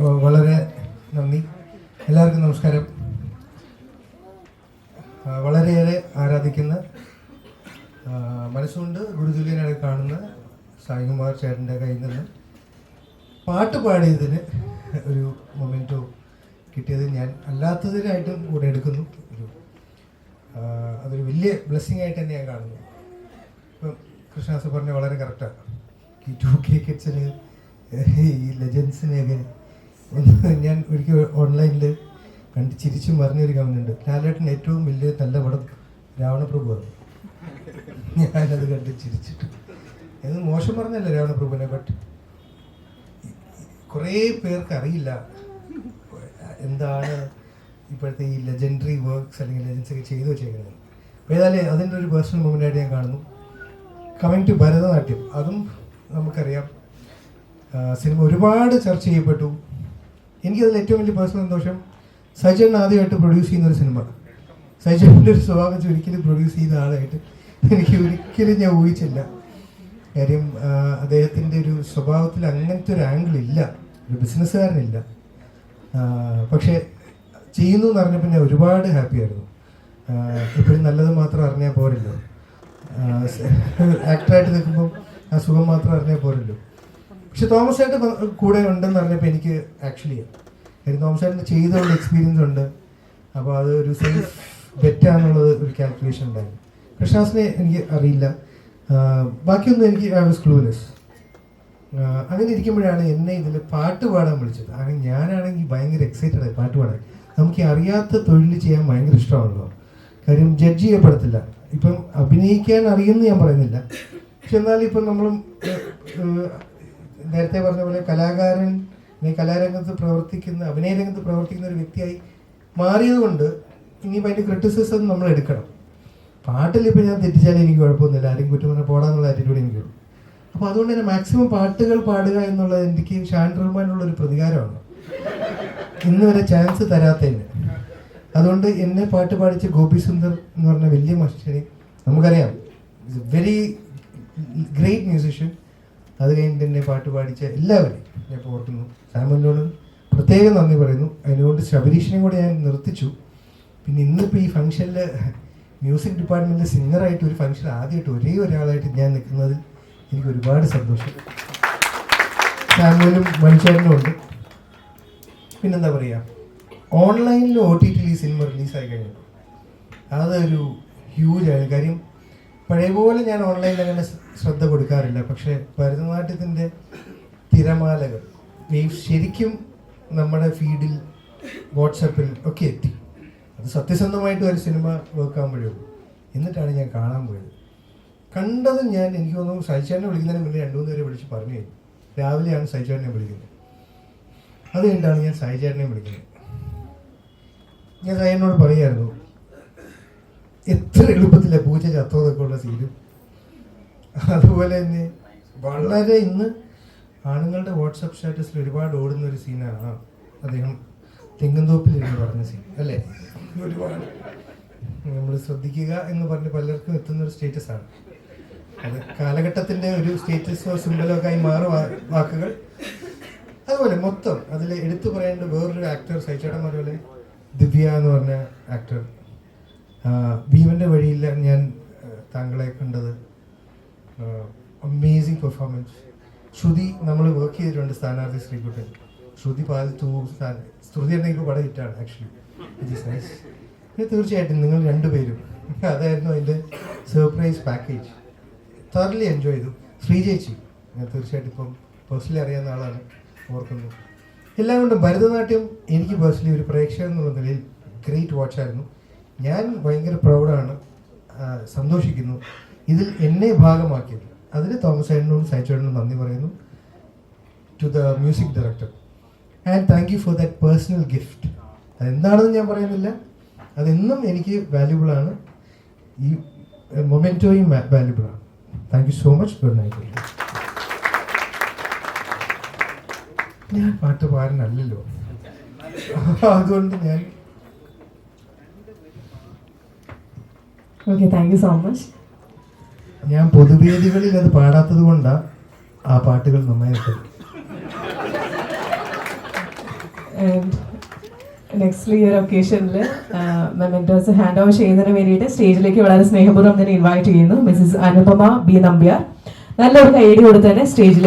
വളരെ നന്ദി. എല്ലാവർക്കും നമസ്കാരം. വളരെയേറെ ആരാധിക്കുന്ന മനസ്സുകൊണ്ട് ഗുരുതുല്യനായി കാണുന്ന സായികുമാർ ചേട്ടന്റെ കയ്യിൽ നിന്ന് പാട്ട് പാടിയതിന് ഒരു മൊമെന്റോ കിട്ടിയത് ഞാൻ അല്ലാത്തതിനായിട്ടും കൂടെ എടുക്കുന്നു. ഒരു അതൊരു വലിയ ബ്ലെസ്സിങ് ആയിട്ട് തന്നെ ഞാൻ കാണുന്നു. ഇപ്പം കൃഷ്ണദാസ് പറഞ്ഞ വളരെ കറക്റ്റാണ് ഈ ടു കെ കിഡ്സിന് ഈ ലെജൻസിനെയൊക്കെ ഞാൻ ഒരിക്കൽ ഓൺലൈനിൽ കണ്ട് ചിരിച്ചും പറഞ്ഞൊരു കമന്റ് ഉണ്ട്. ലാലേട്ടൻ ഏറ്റവും വലിയ നല്ല പടം രാവണപ്രഭുവാണ് ഞാനത് കണ്ട് ചിരിച്ചിട്ട്. ഇത് മോശം പറഞ്ഞല്ല രാവണപ്രഭുവിനെ ബട്ട് കുറേ പേർക്ക് അറിയില്ല എന്താണ് ഇപ്പോഴത്തെ ഈ ലെജൻഡറി വർക്ക്സ് അല്ലെങ്കിൽ ലെജൻസ് ഒക്കെ ചെയ്തു വെച്ചേക്കുന്നത്. അപ്പോൾ ഏതായാലും അതിന്റെ ഒരു പേഴ്സണൽ മൂമെന്റായിട്ട് ഞാൻ കാണുന്നു. കമ്മിങ് ടു ഭരതനാട്യം അതും നമുക്കറിയാം. സിനിമ ഒരുപാട് ചർച്ച ചെയ്യപ്പെട്ടു. എനിക്കതിൽ ഏറ്റവും വലിയ പേഴ്സണൽ സന്തോഷം സജൻ ആദ്യമായിട്ട് പ്രൊഡ്യൂസ് ചെയ്യുന്ന ഒരു സിനിമ സജന്റെ ഒരു സ്വഭാവം ഒരിക്കലും പ്രൊഡ്യൂസ് ചെയ്ത ആളായിട്ട് എനിക്ക് ഒരിക്കലും ഞാൻ ഊഹിച്ചില്ല. കാര്യം അദ്ദേഹത്തിന്റെ ഒരു സ്വഭാവത്തിൽ അങ്ങനത്തെ ഒരു ആംഗിൾ ഇല്ല. ഒരു ബിസിനസ്സുകാരനില്ല പക്ഷേ ചെയ്യുന്നു എന്ന് അറിഞ്ഞപ്പോൾ ഞാൻ ഒരുപാട് ഹാപ്പി ആയിരുന്നു. എപ്പോഴും നല്ലത് മാത്രം അറിഞ്ഞാൽ പോരല്ലോ. ആക്ടറായിട്ട് നിൽക്കുമ്പോൾ ആ സുഖം മാത്രം അറിഞ്ഞാൽ പോരല്ലോ. പക്ഷെ തോമസ് ആയിട്ട് കൂടെ ഉണ്ടെന്ന് പറഞ്ഞപ്പോൾ എനിക്ക് ആക്ച്വലി തോമസ് ആയിട്ട് ചെയ്തുള്ള എക്സ്പീരിയൻസ് ഉണ്ട്. അപ്പോൾ അത് ഒരു സേഫ് ബെറ്റാന്നുള്ളത് ഒരു കാൽക്കുലേഷൻ ഉണ്ടായിരുന്നു. കൃഷ്ണാസിനെ എനിക്ക് അറിയില്ല. ബാക്കിയൊന്നും എനിക്ക് ഐ വാസ് ക്ലൂലെസ് അങ്ങനെ ഇരിക്കുമ്പോഴാണ് എന്നെ ഇതിൽ പാട്ട് പാടാൻ വിളിച്ചത്. അങ്ങനെ ഞാനാണെങ്കിൽ ഭയങ്കര എക്സൈറ്റഡ് ആയി പാട്ട് പാടാൻ. നമുക്ക് അറിയാത്ത തൊഴിൽ ചെയ്യാൻ ഭയങ്കര ഇഷ്ടമാണല്ലോ. കാര്യം ജഡ്ജ് ചെയ്യപ്പെടത്തില്ല. ഇപ്പം അഭിനയിക്കാൻ അറിയുമെന്ന് ഞാൻ പറയുന്നില്ല. പക്ഷെ എന്നാലും ഇപ്പം നമ്മളും നേരത്തെ പറഞ്ഞ പോലെ കലാകാരൻ ഈ കലാരംഗത്ത് പ്രവർത്തിക്കുന്ന അഭിനയ രംഗത്ത് പ്രവർത്തിക്കുന്ന ഒരു വ്യക്തിയായി മാറിയതുകൊണ്ട് ഇനിയിപ്പോൾ അതിന്റെ ക്രിറ്റിസിസം നമ്മൾ എടുക്കണം. പാട്ടിൽ ഇപ്പം ഞാൻ തെറ്റിച്ചാലും എനിക്ക് കുഴപ്പമൊന്നുമില്ല. ആരും കുറ്റം പറഞ്ഞാൽ പോടാന്നുള്ള ആറ്റിറ്റ്യൂഡ് എനിക്കുള്ളൂ. അപ്പോൾ അതുകൊണ്ട് തന്നെ മാക്സിമം പാട്ടുകൾ പാടുക എന്നുള്ളത് എനിക്ക് ഷാൻ റഹ്മാനുള്ള ഒരു പ്രതികാരമാണ്. ഇന്ന് വരെ ചാൻസ് തരാത്തതിന്. അതുകൊണ്ട് എന്നെ പാട്ട് പാടിച്ച ഗോപി സുന്ദർ എന്ന് പറഞ്ഞ വലിയ മനുഷ്യനെ നമുക്കറിയാം. വെരി ഗ്രേറ്റ് മ്യൂസിഷ്യൻ അത് കഴിഞ്ഞിട്ട് പാട്ട് പാടിച്ച എല്ലാവരെയും ഞാൻ പോർട്ടുന്നു സാമലിനോട് പ്രത്യേകം നന്ദി പറയുന്നു. അതിനുകൊണ്ട് ശബരീഷിനെ കൂടെ ഞാൻ നിർത്തിച്ചു. പിന്നെ ഇന്നിപ്പോൾ ഈ ഫംഗ്ഷനിൽ മ്യൂസിക് ഡിപ്പാർട്ട്മെന്റിലെ സിംഗറായിട്ട് ഒരു ഫംഗ്ഷൻ ആദ്യമായിട്ട് ഒരേ ഒരാളായിട്ട് ഞാൻ നിൽക്കുന്നതിൽ എനിക്ക് ഒരുപാട് സന്തോഷം. സാമുവലും മനുഷ്യനും ഉണ്ട്. പിന്നെന്താ പറയുക ഓൺലൈനിൽ ഒ ടി ടിയിൽ ഈ സിനിമ റിലീസായി കഴിഞ്ഞു. അതൊരു ഹ്യൂജ് ആയ കാര്യം പഴയ പോലെ ഞാൻ ഓൺലൈനിൽ അങ്ങനെ ശ്രദ്ധ കൊടുക്കാറില്ല. പക്ഷേ ഭരതനാട്യത്തിന്റെ തിരമാലകൾ ശരിക്കും നമ്മുടെ ഫീഡിൽ വാട്സപ്പിൽ ഒക്കെ എത്തി. അത് സത്യസന്ധമായിട്ട് ഒരു സിനിമ വെക്കാൻ ഉള്ളൂ. എന്നിട്ടാണ് ഞാൻ കാണാൻ പോയത്. കണ്ടത് ഞാൻ എനിക്ക് തോന്നുന്നു സൈചാനെ വിളിക്കുന്നതിന് മുന്നേ രണ്ടു മൂന്ന് പേരെ വിളിച്ച് പറഞ്ഞു കഴിഞ്ഞു. രാവിലെയാണ് സൈചാനെ വിളിക്കുന്നത്. അത് കഴിഞ്ഞിട്ടാണ് ഞാൻ സായിചേട്ടനെ വിളിക്കുന്നത്. ഞാൻ സായിനോട് പറയായിരുന്നു എത്ര എളുപ്പത്തിലെ പൂച്ച ചത്തോന്നൊക്കെ ഉള്ള സീനും അതുപോലെ തന്നെ വളരെ ഇന്ന് ആണുങ്ങളുടെ വാട്സപ്പ് സ്റ്റാറ്റസിൽ ഒരുപാട് ഓടുന്ന ഒരു സീനാണ് അദ്ദേഹം തെങ്ങുംതോപ്പിൽ എന്ന് പറഞ്ഞ സീൻ അല്ലേ? ഒരുപാട്. നമ്മൾ ശ്രദ്ധിക്കുക എന്ന് പറഞ്ഞ് പലർക്കും എത്തുന്ന ഒരു സ്റ്റേറ്റസ് ആണ്. അത് കാലഘട്ടത്തിന്റെ ഒരു സ്റ്റേറ്റസോ സിമ്പലോ ഒക്കെ ആയി മാറും വാക്കുകൾ. അതുപോലെ മൊത്തം അതിൽ എടുത്തു പറയേണ്ട വേറൊരു ആക്ടർ സൈച്ചേട്ടൻ പോലെ ദിവ്യ എന്ന് പറഞ്ഞ ആക്ടർ ഭീമന്റെ വഴിയിൽ ഞാൻ താങ്കളെ കണ്ടത്. അമേസിങ് പെർഫോമൻസ് ശ്രുതി നമ്മൾ വർക്ക് ചെയ്തിട്ടുണ്ട് സ്ഥാനാർത്ഥി ശ്രീകുട്ടൻ. ശ്രുതി പാൽ തൂ ശ്രുതി എന്തെങ്കിലും പടം ഹിറ്റാണ് ആക്ച്വലി ഇറ്റ് ഈസ് നൈസ് പിന്നെ തീർച്ചയായിട്ടും നിങ്ങൾ രണ്ടുപേരും അതായിരുന്നു അതിന്റെ സർപ്രൈസ് പാക്കേജ് thoroughly എൻജോയ് ചെയ്തു. ശ്രീജേച്ചി ഞാൻ തീർച്ചയായിട്ടും ഇപ്പം പേഴ്സണലി അറിയാവുന്ന ആളാണ് ഓർക്കുന്നു. എല്ലാം കൊണ്ടും ഭരതനാട്യം എനിക്ക് പേഴ്സണലി ഒരു പ്രേക്ഷകൻ എന്നുള്ള നിലയിൽ ഗ്രേറ്റ് വാച്ചായിരുന്നു ഞാൻ ഭയങ്കര പ്രൗഡാണ് സന്തോഷിക്കുന്നു. ഇതിൽ എന്നെ ഭാഗമാക്കിയത്. അതിന് തോമസ് ഏട്ടനോടും സൈച്ചേട്ടനും നന്ദി പറയുന്നു. To the music director and thank you for that personal gift അതെന്താണെന്ന് ഞാൻ പറയുന്നില്ല. അതെന്നും എനിക്ക് വാല്യുബിളാണ് ഈ മൊമെന്റോയും വാല്യുബിളാണ് thank you so much good night ഞാൻ പാട്ട് പാടാനല്ലല്ലോ അതുകൊണ്ട് ഞാൻ okay thank you so much ഞാൻ പൊതുവേദികളിൽ അത് പാടാത്തത് കൊണ്ടാണ് ആ പാട്ടുകൾ നന്നായിട്ട് നെക്സ്റ്റ് ഈ ഒരു ഒക്കേഷനിൽ മെമെന്റോസ് ഹാൻഡ് ഓവർ ചെയ്യുന്നതിന് വേണ്ടിയിട്ട് സ്റ്റേജിലേക്ക് വളരെ സ്നേഹപൂർവം തന്നെ ഇൻവൈറ്റ് ചെയ്യുന്നു. മിസ്സസ് അനുപമ ബി നമ്പ്യാർ നല്ലൊരു കൈയടി കൊടുത്ത് തന്നെ സ്റ്റേജിൽ